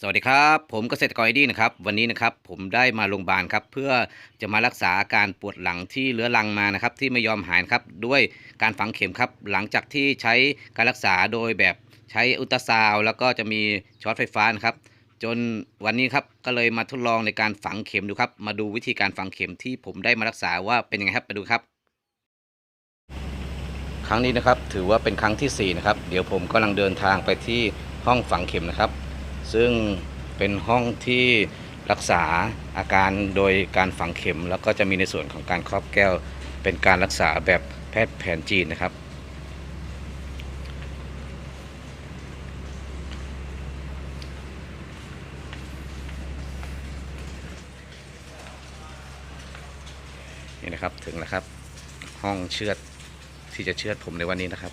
สวัสดีครับ ผมเกษตรกรไอดีนะครับ วันนี้นะครับผมได้มาโรงพยาบาลครับ เพื่อจะมารักษาอาการปวดหลังที่เรื้อรังมานะครับ ที่ไม่ยอมหายครับด้วยการฝังเข็มครับ หลังจากที่ใช้การรักษาโดยแบบใช้อุตราซาวด์แล้วก็จะมีช็อตไฟฟ้านะครับจนวันนี้ครับก็เลยมาทดลองในการฝังเข็มดูครับ มาดูวิธีการฝังเข็มที่ผมได้มารักษาว่าเป็นยังไงครับไปดูครับ ครั้งนี้นะครับถือว่าเป็นครั้งที่4นะครับเดี๋ยวผมกำลังเดินทางไปที่ห้องฝังเข็มนะครับ ซึ่งเป็นห้องที่รักษาอาการโดยการฝังเข็ม แล้วก็จะมีในส่วนของการครอบแก้ว เป็นการรักษาแบบแพทย์แผนจีนนะครับ นี่นะครับถึงแล้วครับ ห้องเชือดที่จะเชือดผมในวันนี้นะครับ